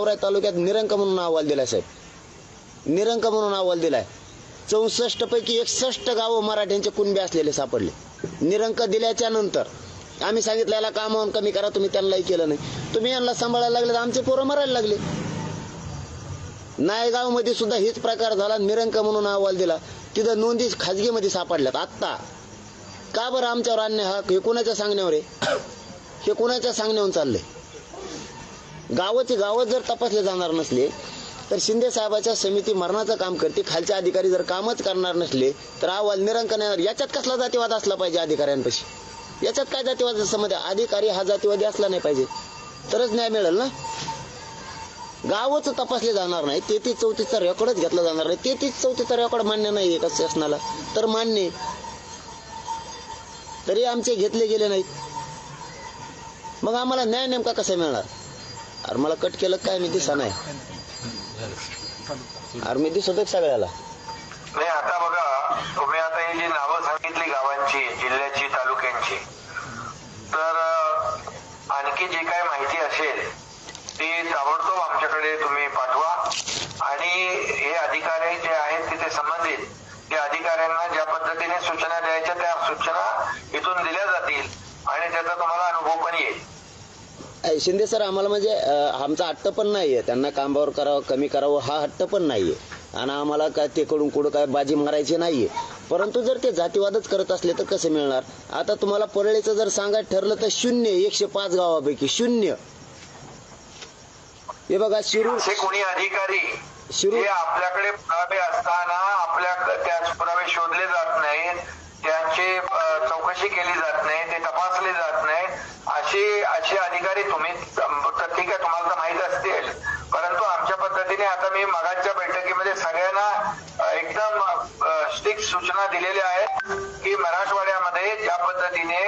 गेवराई तालुक्यात निरंक म्हणून अहवाल दिलाय साहेब. निरंक म्हणून अहवाल दिलाय. चौसष्ट पैकी एकसष्ट गावं मराठ्यांचे कुणबे असलेले सापडले. निरंक दिल्याच्या नंतर आम्ही सांगितलं याला कामावून कमी करा तुम्ही त्यांनाही केलं नाही. तुम्ही यांना सांभाळायला लागले तर आमचे पोरं मरायला लागले. नायगावमध्ये सुद्धा हेच प्रकार झाला निरंक म्हणून अहवाल दिला. तिथं नोंदी खाजगीमध्ये सापडल्यात. आत्ता का बरं आमच्यावर अन्याय? हा हे कुणाच्या सांगण्यावर आहे? हे कुणाच्या सांगण्यावर चाललंय? गावाचे गावच जर तपासले जाणार नसले तर शिंदे साहेबाच्या समिती मरणाचं काम करते खालचे अधिकारी जर कामच करणार नसले तर अहवाल निरंकन येणार. याच्यात कसला जातीवाद असला पाहिजे अधिकाऱ्यांपाशी? याच्यात काय जातीवाद समज अधिकारी हा जातीवादी असला नाही पाहिजे. तरच न्याय मिळेल ना? गावच तपासले जाणार नाही. तेहतीस चौतीसचा रेकॉर्डच घेतला जाणार नाही. तेहतीस चौतीसचा रेकॉर्ड मान्य नाही एका शासनाला. तर मान्य आहे. तरी आमचे घेतले गेले नाहीत. मग आम्हाला न्याय नेमका कसा मिळणार? अरे मला कट केलं काय मी दिसा नाही. अरे मी दिसतोय सगळ्याला. नाही आता बघा तुम्ही आता ही जी नावं सांगितली गावांची जिल्ह्याची तालुक्यांची तर आणखी जे काय माहिती असेल ती ताबडतोब आमच्याकडे तुम्ही पाठवा. आणि हे अधिकारी जे आहेत तिथे संबंधित त्या अधिकाऱ्यांना ज्या पद्धतीने सूचना द्यायच्या त्या सूचना इथून दिल्या जातात आणि त्याचा तुम्हाला अनुभव पण येईल अय, शिंदे सर आम्हाला म्हणजे आमचा हट्ट पण नाहीये. त्यांना कामावर करावं कमी करावं हा हट्ट पण नाहीये. आणि आम्हाला काय ते कडून कुठं काय बाजी मारायची नाहीये. परंतु जर ते जातीवादच करत असले तर कसं मिळणार? आता तुम्हाला परळीचं जर सांगायचं ठरलं तर शून्य एकशे पाच गावापैकी शून्य. हे बघा शिरूर कोणी अधिकारी शिरूर आपल्याकडे पुरावे असताना आपल्या त्याच पुरावे शोधले जात नाहीत. त्यांची चौकशी केली जात नाही ते तपासले जात नाही. असे असे अधिकारी तुम्ही ठीक आहे तुम्हाला तर माहीत असतील. परंतु आमच्या पद्धतीने आता मी मगाच्या बैठकीमध्ये सगळ्यांना एकदम स्टिक सूचना दिलेल्या आहेत की मराठवाड्यामध्ये ज्या पद्धतीने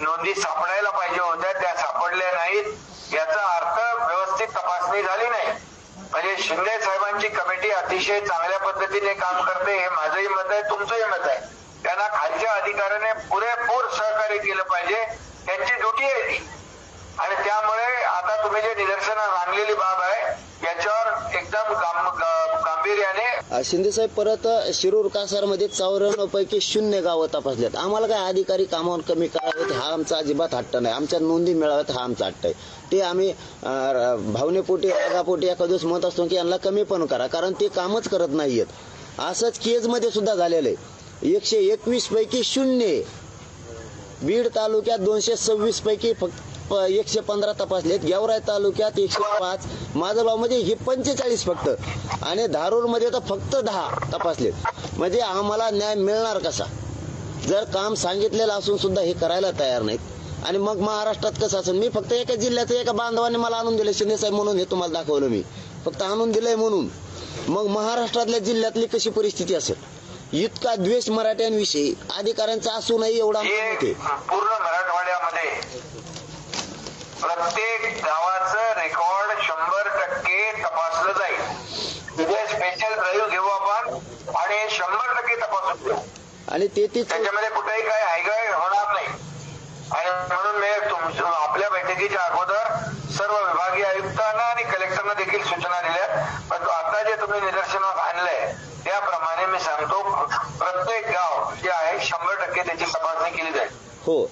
नोंदी सापडायला पाहिजे होत्या त्या सापडल्या नाहीत. याचा अर्थ व्यवस्थित तपासणी झाली नाही. म्हणजे शिंदे साहेबांची कमिटी अतिशय चांगल्या पद्धतीने काम करते हे माझंही मत आहे तुमचंही मत आहे. त्यांना खालच्या अधिकाऱ्याने पुरेपूर सहकार्य केलं पाहिजे त्यांची ड्युटी आहे ती. आणि त्यामुळे आता तुम्ही जे निदर्शनास आणलेली बाब आहे याच्यावर एकदम गांभीर्याने शिंदे साहेब परत शिरूर कासारमध्ये चौऱ्याण्णव पैकी शून्य गावं तपासल्यात आम्हाला काय अधिकारी कामावर कमी करावेत हा आमचा अजिबात हट्ट नाही. आमच्या नोंदी मिळाव्यात हा आमचा हट्ट आहे. ते आम्ही भावनेपोटी रागापोटी एखाद्या दिवस म्हणत असतो की यांना कमी पण करा कारण ते कामच करत नाहीयेत. असंच केजमध्ये सुद्धा झालेलं आहे. एकशे एकवीस पैकी शून्य. बीड तालुक्यात दोनशे सव्वीस पैकी फक्त प- एकशे पंधरा तपासलेत. गेवराय तालुक्यात एकशे पाच माझगावमध्ये हे पंचेचाळीस फक्त. आणि धारूरमध्ये तर फक्त दहा तपासलेत. म्हणजे आम्हाला न्याय मिळणार कसा? जर काम सांगितलेलं असून सुद्धा हे करायला तयार नाहीत. आणि मग महाराष्ट्रात कसं असेल? मी फक्त एका जिल्ह्याचं एका बांधवाने मला आणून दिलं. शिंदे साहेब म्हणून हे तुम्हाला दाखवलं मी. फक्त आणून दिलंय म्हणून. मग महाराष्ट्रातल्या जिल्ह्यातली कशी परिस्थिती असेल? इतका द्वेष मराठ्यांविषयी. अधिकाऱ्यांचा असूनही एवढा हे होते. पूर्ण मराठवाड्यामध्ये प्रत्येक गावाचं रेकॉर्ड शंभर टक्के तपासलं जाईल. तिथे स्पेशल ड्राईव्ह घेऊ आपण आणि शंभर टक्के तपासून देऊ आणि ते ती त्याच्यामध्ये कुठेही काही हायगाय होणार नाही. आणि म्हणून मी आपल्या बैठकीच्या अगोदर सर्व विभागीय आयुक्तांना आणि कलेक्टरना देखील सूचना दिल्या. परंतु आता जे तुम्ही निदर्शनास आणलंय त्याप्रमाणे मी सांगतो प्रत्येक गाव जे आहे शंभर टक्के त्याची तपासणी केली जाईल हो